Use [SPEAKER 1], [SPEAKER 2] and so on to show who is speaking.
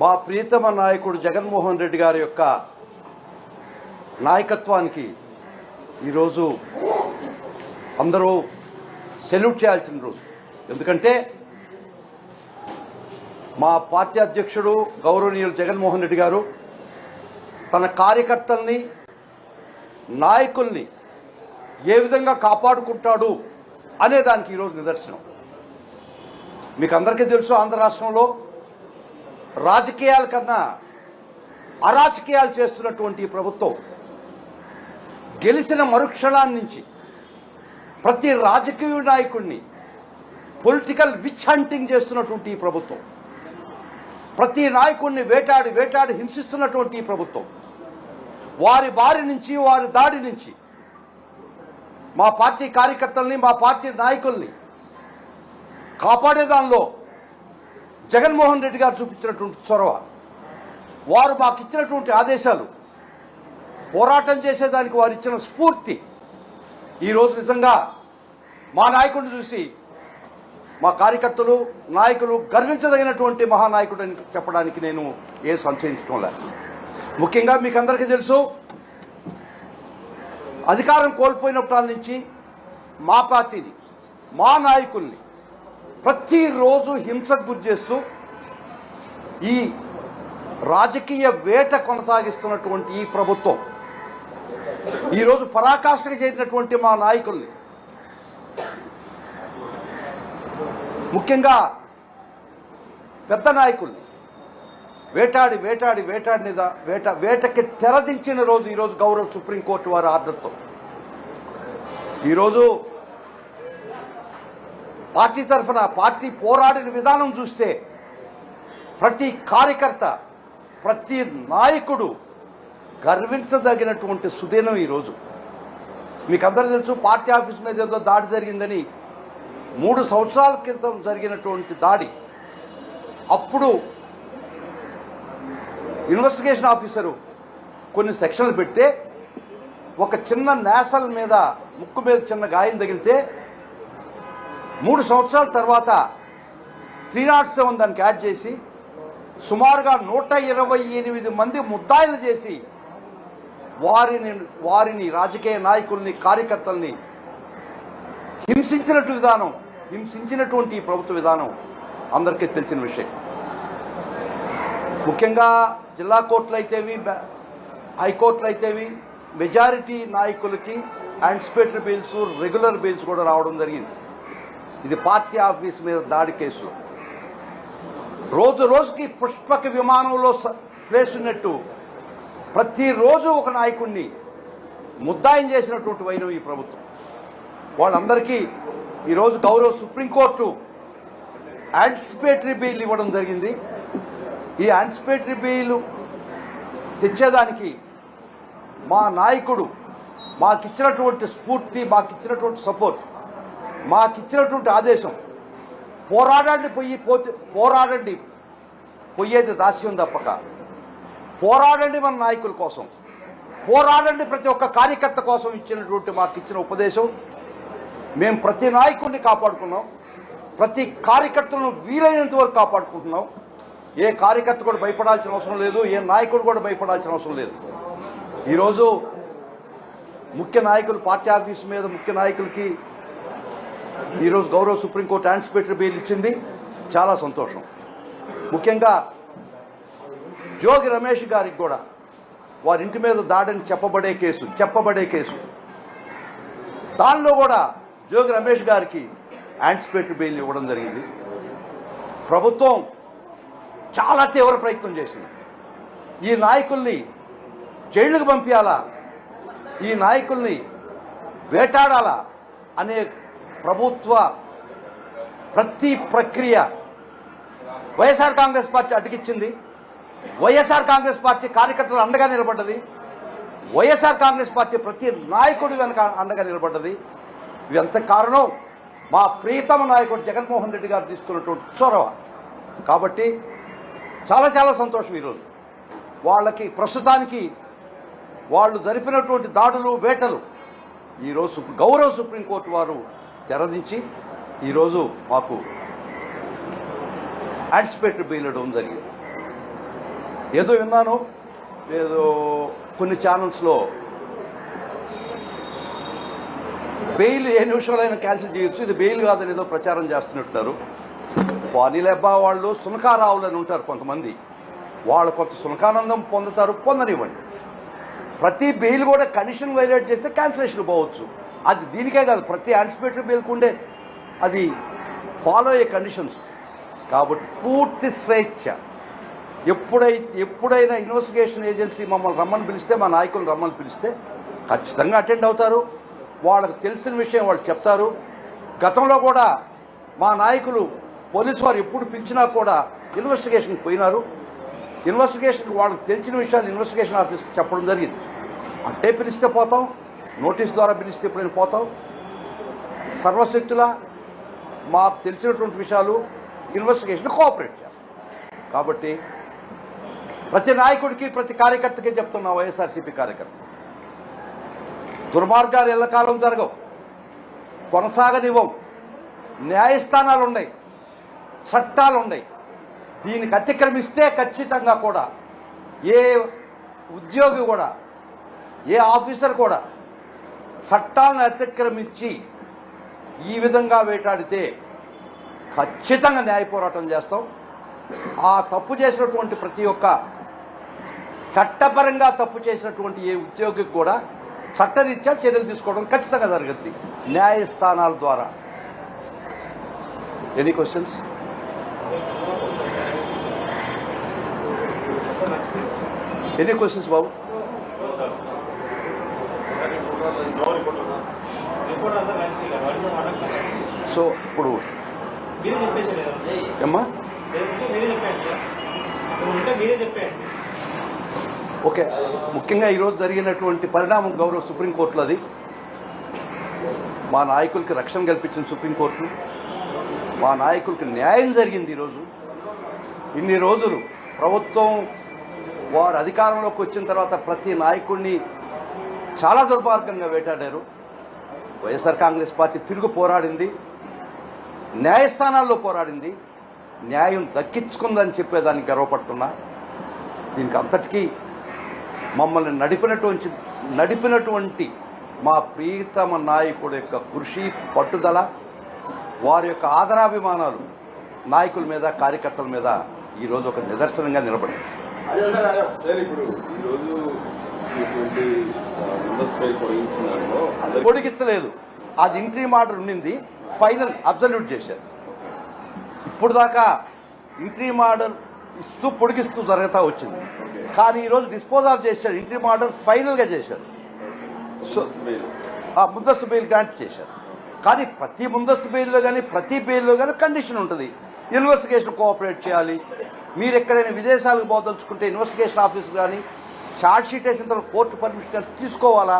[SPEAKER 1] మా ప్రియతమ నాయకుడు జగన్మోహన్ రెడ్డి గారి యొక్క నాయకత్వానికి ఈరోజు అందరూ సెల్యూట్ చేయాల్సిన రోజు. ఎందుకంటే మా పార్టీ అధ్యక్షుడు గౌరవనీయులు జగన్మోహన్ రెడ్డి గారు తన కార్యకర్తల్ని నాయకుల్ని ఏ విధంగా కాపాడుకుంటాడు అనే దానికి ఈరోజు నిదర్శనం. మీకు అందరికీ తెలుసు ఆంధ్ర రాష్ట్రంలో రాజకీయాల కన్నా అరాజకీయాలు చేస్తున్నటువంటి ఈ ప్రభుత్వం గెలిచిన మరుక్షణాన్ని నుంచి ప్రతి రాజకీయ నాయకుడిని పొలిటికల్ విచ్ హంటింగ్ చేస్తున్నటువంటి ఈ ప్రభుత్వం ప్రతి నాయకుడిని వేటాడి వేటాడి హింసిస్తున్నటువంటి ఈ ప్రభుత్వం వారి బారి నుంచి వారి దాడి నుంచి మా పార్టీ కార్యకర్తల్ని మా పార్టీ నాయకుల్ని కాపాడే దానిలో జగన్మోహన్ రెడ్డి గారు చూపించినటువంటి చొరవ వారు మాకు ఇచ్చినటువంటి ఆదేశాలు పోరాటం చేసేదానికి వారు ఇచ్చిన స్ఫూర్తి ఈరోజు నిజంగా మా నాయకుడిని చూసి మా కార్యకర్తలు నాయకులు గర్వించదగినటువంటి మహానాయకుడు అని చెప్పడానికి నేను ఏ సంశయించడం లేదు ముఖ్యంగా మీకు అందరికీ తెలుసు అధికారం కోల్పోయినప్పటి నుంచి మా పార్టీని మా నాయకుల్ని ప్రతిరోజు హింసకు గురి చేస్తూ ఈ రాజకీయ వేట కొనసాగిస్తున్నటువంటి ఈ ప్రభుత్వం. ఈరోజు పరాకాష్ఠకు చేరినటువంటి మా నాయకుల్ని ముఖ్యంగా పెద్ద నాయకుల్ని వేటాడి వేటాడి వేటాడిని వేట వేటకి తెరదించిన రోజు ఈరోజు గౌరవ సుప్రీంకోర్టు వారి ఆర్డర్తో ఈరోజు పార్టీ తరఫున పార్టీ పోరాడిన విధానం చూస్తే ప్రతి కార్యకర్త ప్రతి నాయకుడు గర్వించదగినటువంటి సుదినం ఈరోజు. మీకు అందరూ తెలుసు పార్టీ ఆఫీస్ మీద ఏదో దాడి జరిగిందని మూడు సంవత్సరాల క్రితం జరిగినటువంటి దాడి. అప్పుడు ఇన్వెస్టిగేషన్ ఆఫీసరు కొన్ని సెక్షన్లు పెడితే ఒక చిన్న నేసల్ మీద ముక్కు మీద చిన్న గాయం తగిలితే మూడు సంవత్సరాల తర్వాత త్రీ నాట్ సెవెన్ దానికి యాడ్ చేసి సుమారుగా నూట ఇరవై ఎనిమిది మంది ముద్దాయిలు చేసి వారిని వారిని రాజకీయ నాయకుల్ని కార్యకర్తల్ని హింసించినట్టు విధానం హింసించినటువంటి ఈ ప్రభుత్వ విధానం అందరికీ తెలిసిన విషయం. ముఖ్యంగా జిల్లా కోర్టులు అయితేవి హైకోర్టులు అయితేవి మెజారిటీ నాయకులకి యాంటిసిపేటరీ బిల్స్ రెగ్యులర్ బిల్స్ కూడా రావడం జరిగింది. ఇది పార్టీ ఆఫీస్ మీద దాడి కేసు. రోజు రోజుకి పుష్పక విమానంలో స- ప్లేస్ ఉన్నట్టు ప్రతిరోజు ఒక నాయకుడిని ముద్దాయం చేసినటువంటి వైనం ఈ ప్రభుత్వం. వాళ్ళందరికీ ఈరోజు గౌరవ సుప్రీంకోర్టు యాంటిసిపేటరీ బిల్ ఇవ్వడం జరిగింది. ఈ యాంటిసిపేటరీ బెయిల్ తెచ్చేదానికి మా నాయకుడు మాకిచ్చినటువంటి స్ఫూర్తి మాకిచ్చినటువంటి సపోర్ట్ మాకిచ్చినటువంటి ఆదేశం. పోరాడండి పోయి పోతే పోరాడండి. పోయేది దాస్యం తప్పక. పోరాడండి మన నాయకుల కోసం. పోరాడండి ప్రతి ఒక్క కార్యకర్త కోసం ఇచ్చినటువంటి మాకు ఇచ్చిన ఉపదేశం. మేము ప్రతి నాయకుడిని కాపాడుకున్నాం. ప్రతి కార్యకర్తలను వీలైనంత వరకు కాపాడుకుంటున్నాం. ఏ కార్యకర్త కూడా భయపడాల్సిన అవసరం లేదు ఏ నాయకుడు కూడా భయపడాల్సిన అవసరం లేదు. ఈరోజు ముఖ్య నాయకులు పార్టీ ఆఫీస్ మీద ముఖ్య నాయకులకి ఈరోజు గౌరవ సుప్రీంకోర్టు యాంటిసిపేటరీ బెయిల్ ఇచ్చింది. చాలా సంతోషం. ముఖ్యంగా జోగి రమేష్ గారికి కూడా వారి ఇంటి మీద దాడని చెప్పబడే కేసు చెప్పబడే కేసు. దానిలో కూడా జోగి రమేష్ గారికి యాంటిసిపేటరీ బెయిల్ ఇవ్వడం జరిగింది. ప్రభుత్వం చాలా తీవ్ర ప్రయత్నం చేసింది. ఈ నాయకుల్ని జైళ్ళకు పంపించాలా ఈ నాయకుల్ని వేటాడాలా? అనే ప్రభుత్వ ప్రతి ప్రక్రియ వైఎస్ఆర్ కాంగ్రెస్ పార్టీ అటుకిచ్చింది వైఎస్ఆర్ కాంగ్రెస్ పార్టీ కార్యకర్తలు అండగా నిలబడ్డది. వైఎస్ఆర్ కాంగ్రెస్ పార్టీ ప్రతి నాయకుడి వెనక అండగా నిలబడ్డది. ఇవంత కారణం మా ప్రీతమ నాయకుడు జగన్మోహన్ రెడ్డి గారు తీసుకున్నటువంటి చొరవ. కాబట్టి చాలా చాలా సంతోషం ఈరోజు. వాళ్ళకి ప్రస్తుతానికి వాళ్ళు జరిపినటువంటి దాడులు వేటలు ఈరోజు గౌరవ సుప్రీంకోర్టు వారు తెరదించి ఈరోజు మాకు యాంటిసిపేటరీ బెయిల్ ఇవ్వడం జరిగింది. ఏదో విన్నాను ఏదో కొన్ని ఛానల్స్లో బెయిల్ ఏ నిమిషంలో క్యాన్సిల్ చేయొచ్చు ఇది బెయిల్ కాదని ఏదో ప్రచారం చేస్తున్నట్టున్నారు. పానీలెబ్బా వాళ్ళు సునకారావులని ఉంటారు కొంతమంది. వాళ్ళు కొంత సునకానందం పొందుతారు పొందనివ్వండి. ప్రతి బెయిల్ కూడా కండిషన్ వైలేట్ చేస్తే క్యాన్సిలేషన్ పోవచ్చు. అది దీనికే కాదు ప్రతి యాంటిసిపేటరీ బెయిల్కి ఉండే అది ఫాలో అయ్యే కండిషన్స్ కాబట్టి పూర్తి స్వేచ్ఛ. ఎప్పుడైతే ఎప్పుడైనా ఇన్వెస్టిగేషన్ ఏజెన్సీ మమ్మల్ని రమ్మని పిలిస్తే మా నాయకులు రమ్మని పిలిస్తే ఖచ్చితంగా అటెండ్ అవుతారు. వాళ్ళకు తెలిసిన విషయం వాళ్ళు చెప్తారు. గతంలో కూడా మా నాయకులు పోలీసు వారు ఎప్పుడు పిలిచినా కూడా ఇన్వెస్టిగేషన్కి పోయినారు. ఇన్వెస్టిగేషన్ వాళ్ళకి తెలిసిన విషయాలు ఇన్వెస్టిగేషన్ ఆఫీస్కి చెప్పడం జరిగింది. అంటే పిలిస్తే పోతాం నోటీస్ ద్వారా పిలిస్తే ఎప్పుడైనా పోతాం సర్వశక్తుల మాకు తెలిసినటువంటి విషయాలు ఇన్వెస్టిగేషన్ కోఆపరేట్ చేస్తాం. కాబట్టి ప్రతి నాయకుడికి ప్రతి కార్యకర్తకి చెప్తున్నా వైఎస్ఆర్సీపీ కార్యకర్త దుర్మార్గాలు ఎల్లకాలం జరగవు. కొనసాగనివ్వం న్యాయస్థానాలు ఉన్నాయి చట్టాలు ఉన్నాయి దీనికి అతిక్రమిస్తే ఖచ్చితంగా కూడా ఏ ఉద్యోగి కూడా ఏ ఆఫీసర్ కూడా చట్టాలను అతిక్రమించి ఈ విధంగా వేటాడితే ఖచ్చితంగా న్యాయ పోరాటం చేస్తాం. ఆ తప్పు చేసినటువంటి ప్రతి ఒక్క చట్టపరంగా తప్పు చేసినటువంటి ఏ ఉద్యోగికి కూడా చట్టరీత్యా చర్యలు తీసుకోవడం ఖచ్చితంగా జరుగుద్ది. న్యాయస్థానాల ద్వారా. ఎనీ క్వశ్చన్స్ ఎనీ క్వశ్చన్స్ బాబు
[SPEAKER 2] రిపోర్ట్ అంతా మంచిది కదా వాడితో మాట్లాడతాను
[SPEAKER 1] సో ఇప్పుడు
[SPEAKER 2] మీరే చెప్పేసి లేదా
[SPEAKER 1] ఏమ్మా
[SPEAKER 2] లేదంటే మీరే చెప్పండి సార్ అక్కడ సో ఇప్పుడు చెప్పండి
[SPEAKER 1] ఓకే ముఖ్యంగా ఈరోజు జరిగినటువంటి పరిణామం గౌరవ సుప్రీంకోర్టులో అది. మా నాయకులకి రక్షణ కల్పించిన సుప్రీంకోర్టు మా నాయకులకి న్యాయం జరిగింది ఈరోజు. ఇన్ని రోజులు ప్రభుత్వం వారు అధికారంలోకి వచ్చిన తర్వాత ప్రతి నాయకుడిని చాలా దుర్మార్గంగా వేటాడారు. వైఎస్ఆర్ కాంగ్రెస్ పార్టీ తిరుగు పోరాడింది. న్యాయస్థానాల్లో పోరాడింది. న్యాయం దక్కించుకుందని చెప్పేదానికి గర్వపడుతున్నా. దీనికి అంతటికీ మమ్మల్ని నడిపినటువంటి నడిపినటువంటి మా ప్రియతమ నాయకుడు యొక్క కృషి పట్టుదల వారి యొక్క ఆదరాభిమానాలు నాయకుల మీద కార్యకర్తల మీద ఈరోజు ఒక నిదర్శనంగా నిలబడింది.
[SPEAKER 3] అందరికీ
[SPEAKER 1] పొడిగించలేదు. అది ఇంట్రీమ్ ఆర్డర్ ఉండింది ఫైనల్ అబ్జల్యూట్ చేశారు. ఇప్పుడు దాకా ఇంట్రీమ్ ఆర్డర్ ఇస్తూ పొడిగిస్తూ జరుగుతూ వచ్చింది. కానీ ఈరోజు డిస్పోజ్ ఆఫ్ చేశారు ఇంట్రీమ్ ఆర్డర్ ఫైనల్గా చేశారు. సో ముందస్తు బెయిల్. గ్రాంట్ చేశారు. కానీ ప్రతి ముందస్తు బెయిల్లో కానీ ప్రతి బెయిల్లో కానీ కండిషన్ ఉంటుంది. ఇన్వెస్టిగేషన్ కోఆపరేట్ చేయాలి. మీరు ఎక్కడైనా విదేశాలకు పోదలుచుకుంటే ఇన్వెస్టిగేషన్ ఆఫీస్ కానీ షార్ట్ షీట్ వేసిన తర్వాత కోర్టు పర్మిషన్ తీసుకోవాలా?